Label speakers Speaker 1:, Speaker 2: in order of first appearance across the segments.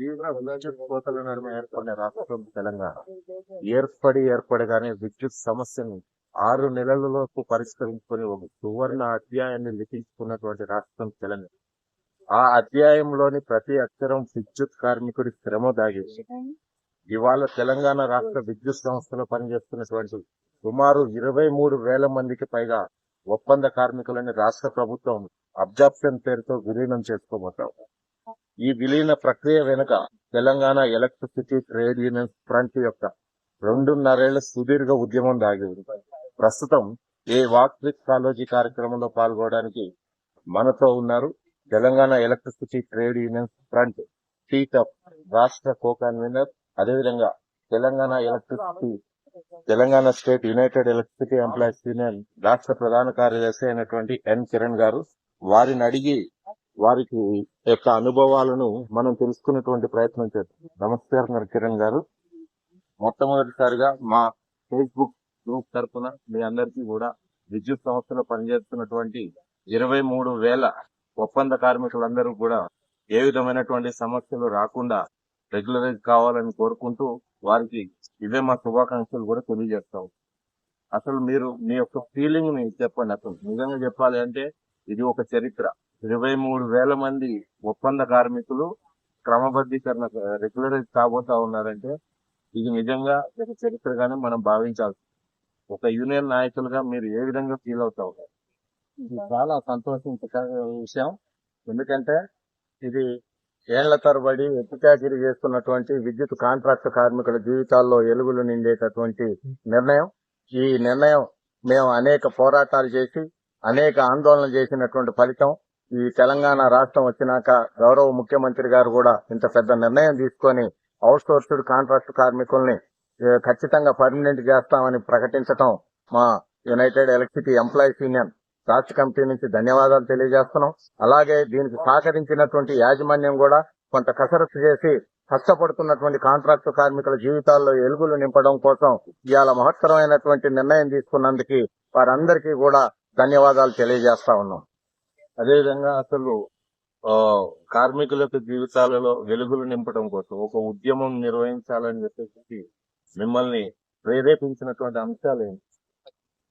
Speaker 1: తీవ్ర కోతల నడుమ ఏర్పడిన రాష్ట్రం తెలంగాణ. ఏర్పడి ఏర్పడగానే విద్యుత్ సమస్యను ఆరు నెలలలోపు పరిష్కరించుకొని ఒక సువర్ణ అధ్యాయాన్ని లిఖించుకున్నటువంటి రాష్ట్రం తెలంగాణ. ఆ అధ్యాయంలోని ప్రతి అక్షరం విద్యుత్ కార్మికుడి శ్రమ దాగింది ఇవాళ తెలంగాణ రాష్ట్ర విద్యుత్ సంస్థలో పనిచేస్తున్నటువంటి సుమారు ఇరవై మూడు వేల మందికి పైగా ఒప్పంద కార్మికులని రాష్ట్ర ప్రభుత్వం అబ్జాప్షన్ పేరుతో విలీనం చేసుకోబోతాం ఈ విలీన ప్రక్రియ వెనుక Telangana electricity trade union front యొక్క రెండున్నరేళ్ళ సుదీర్ఘ ఉద్యమం దాగి ఉంది. ప్రస్తుతం ఏ వాక్విక్ కాలోజీ కార్యక్రమంలో పాల్గొనడానికి మనతో ఉన్నారు Telangana electricity trade union front టీటప్ రాష్ట్ర కో కన్వీనర్ అదేవిధంగా Telangana electricity Telangana state united electricity employees union రాష్ట్ర ప్రధాన కార్యదర్శి అయినటువంటి ఎన్ కిరణ్ గారు వారిని అడిగి వారికి యొక్క అనుభవాలను మనం తెలుసుకునేటువంటి ప్రయత్నం చేద్దాం. నమస్కారం కిరణ్ గారు. మొట్టమొదటిసారిగా మా ఫేస్బుక్ గ్రూప్ తరఫున మీ అందరికీ కూడా విద్యుత్ సంస్థలో పనిచేస్తున్నటువంటి ఇరవై మూడు వేల ఒప్పంద కార్మికులందరూ కూడా ఏ విధమైనటువంటి సమస్యలు రాకుండా రెగ్యులరైజ్ కావాలని కోరుకుంటూ వారికి ఇవే మా శుభాకాంక్షలు కూడా తెలియజేస్తాం. అసలు మీరు మీ యొక్క ఫీలింగ్ని చెప్పండి. అసలు నిజంగా చెప్పాలి అంటే ఇది ఒక చరిత్ర. ఇరవై మూడు వేల మంది ఒప్పంద కార్మికులు క్రమబద్ధీకరణ రెగ్యులరైజ్ కాబోతా ఉన్నారంటే ఇది నిజంగా ఒక చరిత్రగానే మనం భావించాలి ఒక యూనియన్ నాయకులుగా మీరు ఏ విధంగా ఫీల్ అవుతా ఉన్నారు? ఇది చాలా సంతోషించదగ్గ విషయం. ఎందుకంటే ఇది ఏళ్ళ తరబడి ఎత్తుచాకిరి చేస్తున్నటువంటి విద్యుత్ కాంట్రాక్ట్ కార్మికుల జీవితాల్లో ఎలుగులు నిండేటటువంటి నిర్ణయం. ఈ నిర్ణయం మేము అనేక పోరాటాలు చేసి అనేక ఆందోళన చేసినటువంటి ఫలితం ఈ తెలంగాణ రాష్ట్రం వచ్చినాక గౌరవ ముఖ్యమంత్రి గారు కూడా ఇంత పెద్ద నిర్ణయం తీసుకొని అవుట్సోర్స్డ్ కాంట్రాక్ట్ కార్మికుల్ని ఖచ్చితంగా పర్మనెంట్ చేస్తామని ప్రకటించటం మా యునైటెడ్ ఎలక్ట్రిసిటీ ఎంప్లాయీస్ యూనియన్ రాష్ట్ర కమిటీ నుంచి ధన్యవాదాలు తెలియజేస్తున్నాం. అలాగే దీనికి సహకరించినటువంటి యాజమాన్యం కూడా కొంత కసరత్తు చేసి కష్టపడుతున్నటువంటి కాంట్రాక్టు కార్మికుల జీవితాల్లో ఎలుగులు నింపడం కోసం ఇవాళ మహత్తరమైనటువంటి నిర్ణయం తీసుకున్నందుకు వారందరికీ కూడా ధన్యవాదాలు తెలియజేస్తా ఉన్నాం. అదేవిధంగా అసలు ఆ, కార్మికుల యొక్క జీవితాలలో వెలుగులు నింపడం కోసం ఒక ఉద్యమం నిర్వహించాలని చెప్పేసి మిమ్మల్ని ప్రేరేపించినటువంటి అంశాలు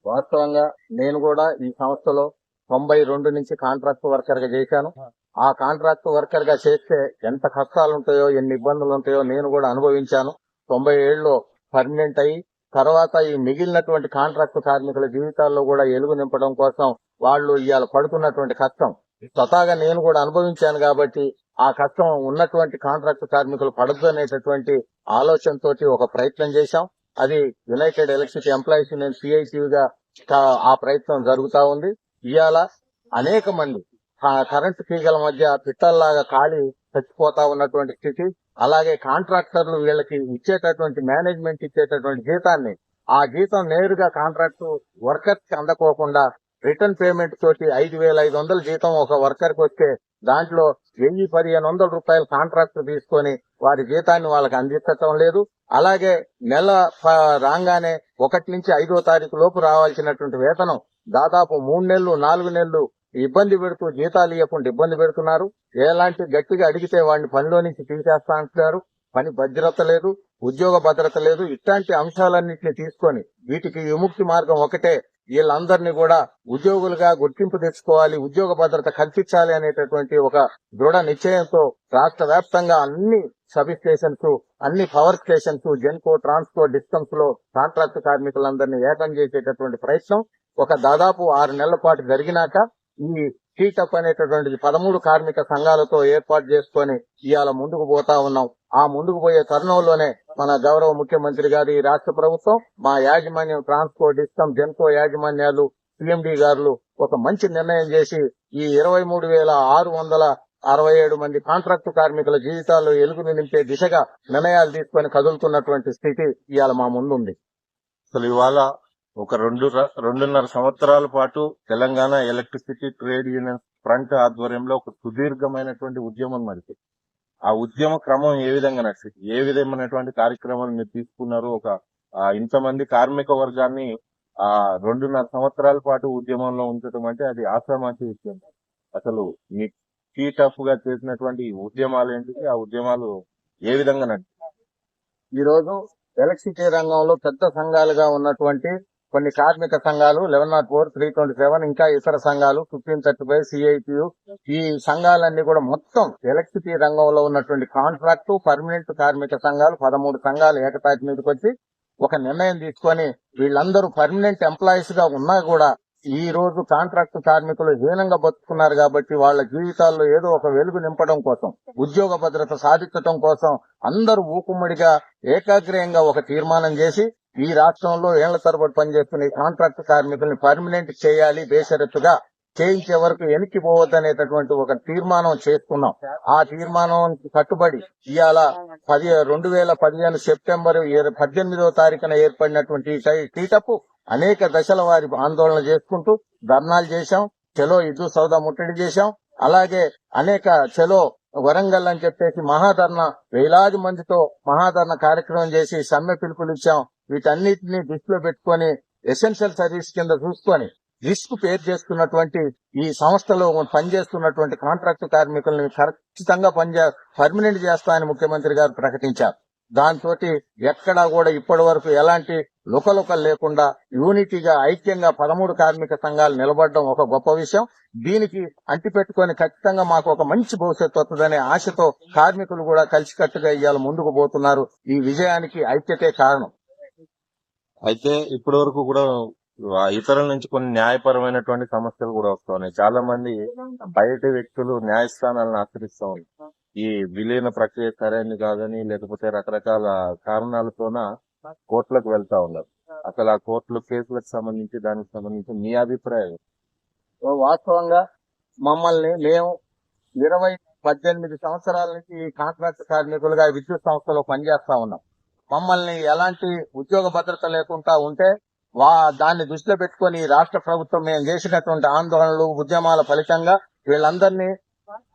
Speaker 1: వాస్తవంగా నేను కూడా ఈ సంస్థలో తొంభై రెండు నుంచి కాంట్రాక్ట్ వర్కర్గా చేశాను. ఆ. కాంట్రాక్ట్ వర్కర్గా చేస్తే ఎంత కష్టాలు ఉంటాయో ఎన్ని ఇబ్బందులు ఉంటాయో నేను కూడా అనుభవించాను. తొంభై ఏళ్ళలో పర్మనెంట్ అయ్యి తర్వాత ఈ మిగిలినటువంటి కాంట్రాక్ట్ కార్మికుల జీవితాల్లో కూడా ఎలుగు నింపడం కోసం వాళ్ళు ఇవాళ పడుతున్నటువంటి కష్టం. స్వతహాగా నేను కూడా అనుభవించాను కాబట్టి ఆ కష్టం ఉన్నటువంటి కాంట్రాక్ట్ కార్మికులు పడద్దు అనేటటువంటి ఆలోచనతోటి ఒక ప్రయత్నం చేశాం. అది యునైటెడ్ ఎలక్ట్రిసిటీ ఎంప్లాయీస్ యూనియన్ సిఐటిగా ఆ ప్రయత్నం జరుగుతా ఉంది. ఇవాళ అనేక మంది ఆ కరెంటు తీగల మధ్య పిట్టల్లాగా కాలి చచ్చిపోతా ఉన్నటువంటి స్థితి అలాగే కాంట్రాక్టర్లు వీళ్ళకి ఇచ్చేటటువంటి మేనేజ్మెంట్ ఇచ్చేటటువంటి జీతాన్ని ఆ జీతం నేరుగా కాంట్రాక్ట్ వర్కర్స్ అందకోకుండా రిటర్న్ పేమెంట్ తోటి ఐదు వేల ఐదు వందల జీతం ఒక వర్కర్కి వస్తే దాంట్లో వెయ్యి పదిహేను వందల రూపాయలు కాంట్రాక్ట్ తీసుకొని వారి జీతాన్ని వాళ్ళకి అందించటం లేదు. అలాగే నెల రాగానే ఒకటి నుంచి ఐదో తారీఖు లోపు రావాల్సినటువంటి వేతనం దాదాపు మూడు నెలలు నాలుగు నెలలు ఇబ్బంది పెడుతూ జీతాలు ఇవ్వకుండా ఇబ్బంది పెడుతున్నారు. ఎలాంటి గట్టిగా అడిగితే వాడిని పనిలో నుంచి తీసేస్తా అంటున్నారు. పని భద్రత లేదు ఉద్యోగ భద్రత లేదు. ఇట్లాంటి అంశాలన్నింటినీ తీసుకొని వీటికి విముక్తి మార్గం ఒకటే. వీళ్ళందరినీ కూడా ఉద్యోగులుగా గుర్తింపు తెచ్చుకోవాలి ఉద్యోగ భద్రత కల్పించాలి అనేటటువంటి ఒక దృఢ నిశ్చయంతో రాష్ట్ర వ్యాప్తంగా అన్ని సబ్ స్టేషన్స్ అన్ని పవర్ స్టేషన్స్ జెన్కో ట్రాన్స్కో డిస్కమ్స్లో కాంట్రాక్ట్ కార్మికులందరినీ ఏకం చేసేటటువంటి ప్రయత్నం ఒక దాదాపు ఆరు నెలల పాటు జరిగినాక ఈ టీటప్ అనేటటువంటి పదమూడు కార్మిక సంఘాలతో ఏర్పాటు చేసుకొని ఇవాళ ముందుకు పోతా ఉన్నాం. ఆ ముందుకు పోయే తరుణంలోనే మన గౌరవ ముఖ్యమంత్రి గారి రాష్ట్ర ప్రభుత్వం మా యాజమాన్యం ట్రాన్స్పోర్ట్ ఇస్తాం జెన్కో యాజమాన్యాలు సిఎండి గారు ఒక మంచి నిర్ణయం చేసి ఈ ఇరవై మూడు వేల ఆరు వందల అరవై ఏడు మంది కాంట్రాక్టు కార్మికుల జీవితాల్లో ఎలుగును నింపే దిశగా నిర్ణయాలు తీసుకొని కదులుతున్నటువంటి స్థితి ఇవాళ మా ముందుంది. అసలు ఇవాళ ఒక రెండు రెండున్నర సంవత్సరాల పాటు Telangana electricity trade union front ఆధ్వర్యంలో ఒక సుదీర్ఘమైనటువంటి ఉద్యమం నడిచింది. ఆ ఉద్యమ క్రమం ఏ విధంగా నడిచింది ఏ విధమైనటువంటి కార్యక్రమాలు మీరు తీసుకున్నారు? ఒక ఇంతమంది కార్మిక వర్గాన్ని ఆ రెండున్నర సంవత్సరాల పాటు ఉద్యమంలో ఉంచడం అంటే అది ఆశ్రమాచి విషయం. అసలు మీ టీ టఫ్గా చేసినటువంటి ఉద్యమాలు ఏంటి ఆ ఉద్యమాలు
Speaker 2: ఏ విధంగా నడిచింది
Speaker 1: ఈ రోజు ఎలక్ట్రిసిటీ రంగంలో పెద్ద సంఘాలుగా ఉన్నటువంటి కొన్ని కార్మిక సంఘాలు eleven naught four three twenty seven ఇంకా ఇతర సంఘాలు ఫిఫ్టీన్ థర్టీ ఫైవ్ సిఐటియు ఈ సంఘాలన్నీ కూడా మొత్తం ఎలక్ట్రిసిటీ రంగంలో ఉన్నటువంటి కాంట్రాక్టు పర్మనెంట్ కార్మిక సంఘాలు పదమూడు సంఘాలు ఏకతాటి మీదకి వచ్చి ఒక నిర్ణయం తీసుకొని వీళ్ళందరూ పర్మనెంట్ ఎంప్లాయీస్గా ఉన్నా కూడా ఈ రోజు కాంట్రాక్ట్ కార్మికులు హీనంగా బతుకున్నారు కాబట్టి వాళ్ళ జీవితాల్లో ఏదో ఒక వెలుగు నింపడం కోసం ఉద్యోగ భద్రత సాధించడం కోసం అందరూ ఊకుమ్మడిగా ఏకాగ్రయంగా ఒక తీర్మానం చేసి ఈ రాష్ట్రంలో ఏళ్ళ తరబడి పనిచేస్తున్న కాంట్రాక్ట్ కార్మికుల్ని పర్మనెంట్ చేయాలి బేషరతుగా చేయించే వరకు వెనక్కి పోవద్దనేటటువంటి ఒక తీర్మానం చేసుకున్నాం ఆ తీర్మానం కట్టుబడి ఇవాళ పది రెండు వేల పదిహేను సెప్టెంబర్ పద్దెనిమిదవ తారీఖున ఏర్పడినటువంటి ఈ టీటప్ అనేక దశల వారి ఆందోళన చేసుకుంటూ ధర్నాలు చేశాం. చెలో ఇద్దు సౌదా ముట్టడి చేశాం. అలాగే అనేక చెలో వరంగల్ అని చెప్పేసి మహాధర్ణ వేలాది మందితో మహాధర్ణ కార్యక్రమం చేసి సమ్మె పిలుపులు ఇచ్చాం వీటన్నిటిని దృష్టిలో పెట్టుకొని ఎసెన్షియల్ సర్వీస్ కింద చూసుకొని రిస్క్ పేరు చేసుకున్నటువంటి ఈ సంస్థలో పనిచేస్తున్నటువంటి కాంట్రాక్ట్ కార్మికుల్ని ఖచ్చితంగా పనిచే పర్మనెంట్ చేస్తామని ముఖ్యమంత్రి గారు ప్రకటించారు. దాంతో ఎక్కడా కూడా ఇప్పటి వరకు ఎలాంటి లుకలుకలు లేకుండా యూనిటీగా ఐక్యంగా పదమూడు కార్మిక సంఘాలు నిలబడడం ఒక గొప్ప విషయం. దీనికి అంటిపెట్టుకొని ఖచ్చితంగా మాకు ఒక మంచి భవిష్యత్తు వస్తుందనే ఆశతో కార్మికులు కూడా కలిసికట్టుగా ఇవాళ ముందుకు పోతున్నారు. ఈ విజయానికి ఐక్యతే కారణం.
Speaker 2: అయితే ఇప్పటి వరకు కూడా ఇతరుల నుంచి కొన్ని న్యాయపరమైనటువంటి సమస్యలు కూడా వస్తున్నాయి. చాలా మంది బయట వ్యక్తులు న్యాయస్థానాలను ఆశ్రయిస్తా ఉన్నారు. ఈ విలీన ప్రక్రియ సరైనది కాదని లేకపోతే రకరకాల కారణాలతోన కోర్టులకు వెళ్తా ఉన్నారు. అసలు ఆ కోర్టులు కేసులకు సంబంధించి దానికి సంబంధించి మీ అభిప్రాయం?
Speaker 1: వాస్తవంగా మమ్మల్ని మేము ఇరవై పద్దెనిమిది సంవత్సరాల నుంచి కాంట్రాక్ట్ కార్మికులుగా విద్యుత్ సంస్థలో పనిచేస్తా ఉన్నాం. మమ్మల్ని ఎలాంటి ఉద్యోగ భద్రత లేకుండా ఉంటే వా దాన్ని దృష్టిలో పెట్టుకొని రాష్ట్ర ప్రభుత్వం మేము చేసినటువంటి ఆందోళనలు ఉద్యమాల ఫలితంగా వీళ్ళందరినీ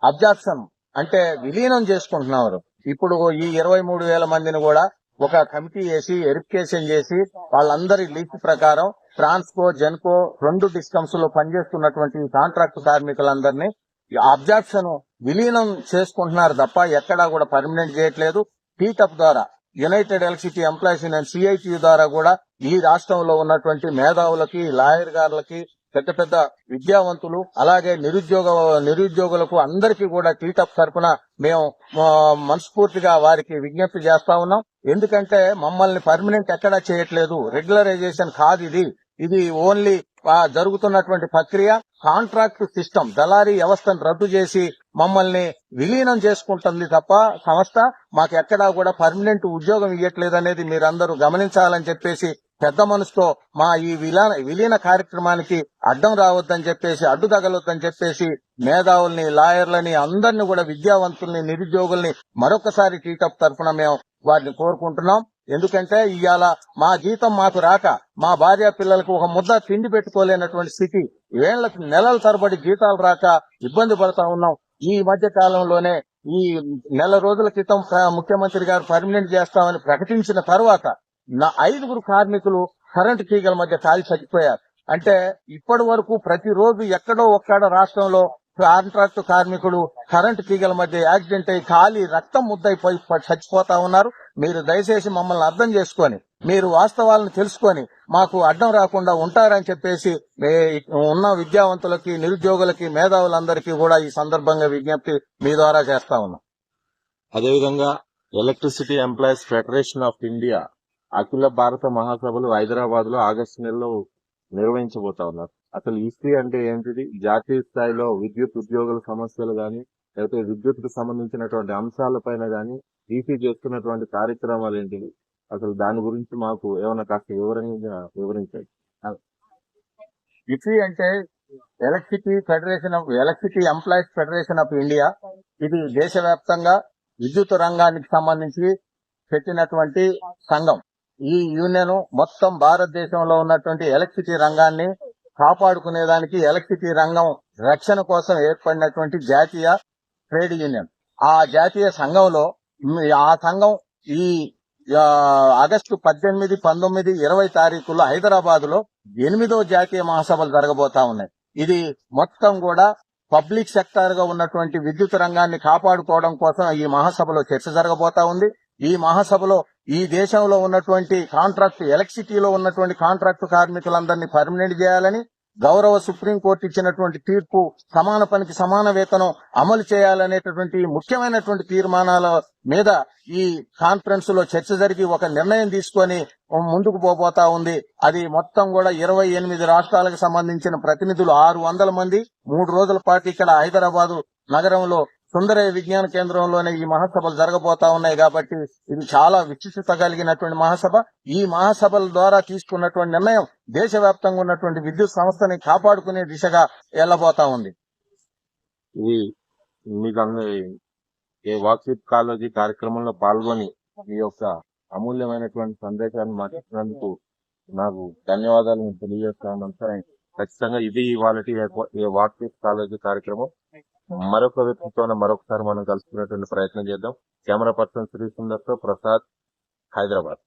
Speaker 1: అభ్యాసం అంటే విలీనం చేసుకుంటున్నారు. ఇప్పుడు ఈ ఇరవై మూడు వేల మందిని కూడా ఒక కమిటీ వేసి వెరిఫికేషన్ చేసి వాళ్ళందరి లిస్ట్ ప్రకారం ట్రాన్స్కో జెన్కో రెండు డిస్కమ్స్లో పనిచేస్తున్నటువంటి కాంట్రాక్ట్ కార్మికులందరినీ అబ్జాక్షన్ విలీనం చేసుకుంటున్నారు తప్ప ఎక్కడా కూడా పర్మనెంట్ చేయట్లేదు. టీటప్ ద్వారా united electricity employees union CIT ద్వారా కూడా ఈ రాష్ట్రంలో ఉన్నటువంటి మేధావులకి లాయర్ గారులకి పెద్ద పెద్ద విద్యావంతులు అలాగే నిరుద్యోగ నిరుద్యోగులకు అందరికీ కూడా టీటప్ తరపున మేము మనస్ఫూర్తిగా వారికి విజ్ఞప్తి చేస్తా ఉన్నాం. ఎందుకంటే మమ్మల్ని పర్మనెంట్ ఎక్కడా చేయట్లేదు. రెగ్యులరైజేషన్ కాదు ఇది. ఇది ఓన్లీ జరుగుతున్నటువంటి ప్రక్రియ. కాంట్రాక్ట్ సిస్టమ్ దళారీ వ్యవస్థను రద్దు చేసి మమ్మల్ని విలీనం చేసుకుంటుంది తప్ప సంస్థ మాకు ఎక్కడా కూడా పర్మనెంట్ ఉద్యోగం ఇవ్వట్లేదు అనేది మీరందరూ గమనించాలని చెప్పేసి పెద్ద మనసుతో మా ఈ విలీన విలీన కార్యక్రమానికి అడ్డం రావద్దని చెప్పేసి అడ్డు తగలొద్దని చెప్పేసి మేధావుల్ని లాయర్లని అందరిని కూడా విద్యావంతుల్ని నిరుద్యోగుల్ని మరొకసారి టీటప్ తరఫున మేము వారిని కోరుకుంటున్నాం. ఎందుకంటే ఇవాళ మా జీతం మాకు రాక మా భార్య పిల్లలకు ఒక ముద్ద తిండి పెట్టుకోలేనటువంటి స్థితి ఏళ్ళకు నెలల తరబడి జీతాలు రాక ఇబ్బంది పడతా ఉన్నాం. ఈ మధ్య కాలంలోనే ఈ నెల రోజుల క్రితం ముఖ్యమంత్రి గారు పర్మనెంట్ చేస్తామని ప్రకటించిన తర్వాత నా ఐదుగురు కార్మికులు కరెంటు తీగల మధ్య కాలి చచ్చిపోయారు. అంటే ఇప్పటి వరకు ప్రతిరోజు ఎక్కడో ఒక్కడ రాష్ట్రంలో కాంట్రాక్ట్ కార్మికులు కరెంటు తీగల మధ్య యాక్సిడెంట్ అయి ఖాళీ రక్తం ముద్దైపోయి చచ్చిపోతా ఉన్నారు. మీరు దయచేసి మమ్మల్ని అర్థం చేసుకొని మీరు వాస్తవాలను తెలుసుకొని మాకు అడ్డం రాకుండా ఉంటారని చెప్పేసి ఉన్న విద్యావంతులకి నిరుద్యోగులకి మేధావులందరికీ కూడా ఈ సందర్భంగా విజ్ఞప్తి మీ ద్వారా చేస్తా ఉన్నాం.
Speaker 2: అదేవిధంగా electricity employees federation of India అఖిల భారత మహాసభలు హైదరాబాద్లో ఆగస్టు నెలలో నిర్వహించబోతా ఉన్నారు. అసలు ఈసీ అంటే ఏంటిది? జాతీయ స్థాయిలో విద్యుత్ ఉద్యోగుల సమస్యలు కానీ లేకపోతే విద్యుత్కు సంబంధించినటువంటి అంశాలపైన కానీ ఈసీ చేస్తున్నటువంటి కార్యక్రమాలు ఏంటివి? అసలు దాని గురించి మాకు ఏమైనా కాస్త వివరంగా వివరించండి.
Speaker 1: ఇఫీ అంటే electricity federation of electricity employees federation of India ఇది దేశవ్యాప్తంగా విద్యుత్ రంగానికి సంబంధించి పెట్టినటువంటి సంఘం. ఈ యూనియన్ మొత్తం భారతదేశంలో ఉన్నటువంటి ఎలక్ట్రిసిటీ రంగాన్ని కాపాడుకునేదానికి ఎలక్ట్రిసిటీ రంగం రక్షణ కోసం ఏర్పడినటువంటి జాతీయ ట్రేడ్ యూనియన్. ఆ జాతీయ సంఘంలో ఆ సంఘం ఈ ఆగస్టు పద్దెనిమిది పంతొమ్మిది ఇరవై తారీఖుల్లో హైదరాబాద్లో ఎనిమిదో జాతీయ మహాసభలు జరగబోతా ఉన్నాయి. ఇది మొత్తం కూడా పబ్లిక్ సెక్టార్గా ఉన్నటువంటి విద్యుత్ రంగాన్ని కాపాడుకోవడం కోసం ఈ మహాసభలో చర్చ జరగబోతా ఉంది. ఈ మహాసభలో ఈ దేశంలో ఉన్నటువంటి కాంట్రాక్ట్ ఎలక్ట్రిసిటీలో ఉన్నటువంటి కాంట్రాక్ట్ కార్మికులందరినీ పర్మనెంట్ చేయాలని గౌరవ సుప్రీంకోర్టు ఇచ్చినటువంటి తీర్పు సమాన పనికి సమాన వేతనం అమలు చేయాలనేటటువంటి ముఖ్యమైనటువంటి తీర్మానాల మీద ఈ కాన్ఫరెన్స్లో చర్చ జరిగి ఒక నిర్ణయం తీసుకొని ముందుకు పోబోతా ఉంది. అది మొత్తం కూడా ఇరవై ఎనిమిది రాష్ట్రాలకు సంబంధించిన ప్రతినిధులు ఆరు వందల మంది. మూడు రోజుల పాటు ఇక్కడ హైదరాబాదు నగరంలో సుందరయ్య విజ్ఞాన కేంద్రంలోనే ఈ మహాసభలు జరగబోతా ఉన్నాయి కాబట్టి ఇది చాలా విశిష్టత కలిగినటువంటి మహాసభ. ఈ మహాసభల ద్వారా తీసుకున్నటువంటి నిర్ణయం దేశవ్యాప్తంగా ఉన్నటువంటి విద్యుత్ సంస్థని కాపాడుకునే దిశగా వెళ్ళబోతా ఉంది.
Speaker 2: ఇది మీకు వాక్సిప్ కాలేజీ కార్యక్రమంలో పాల్గొని మీ యొక్క అమూల్యమైనటువంటి సందేశాన్ని మార్చినందుకు నాకు ధన్యవాదాలు నేను తెలియజేస్తా ఉన్నాను సార్ ఖచ్చితంగా ఇది వాళ్ళకి వాక్సిప్ కాలేజీ కార్యక్రమం. మరొక వ్యక్తితో మరొకసారి మనం కలుసుకునేటువంటి ప్రయత్నం చేద్దాం. కెమెరా పర్సన్ శ్రీ సుందర్తో ప్రసాద్ హైదరాబాద్.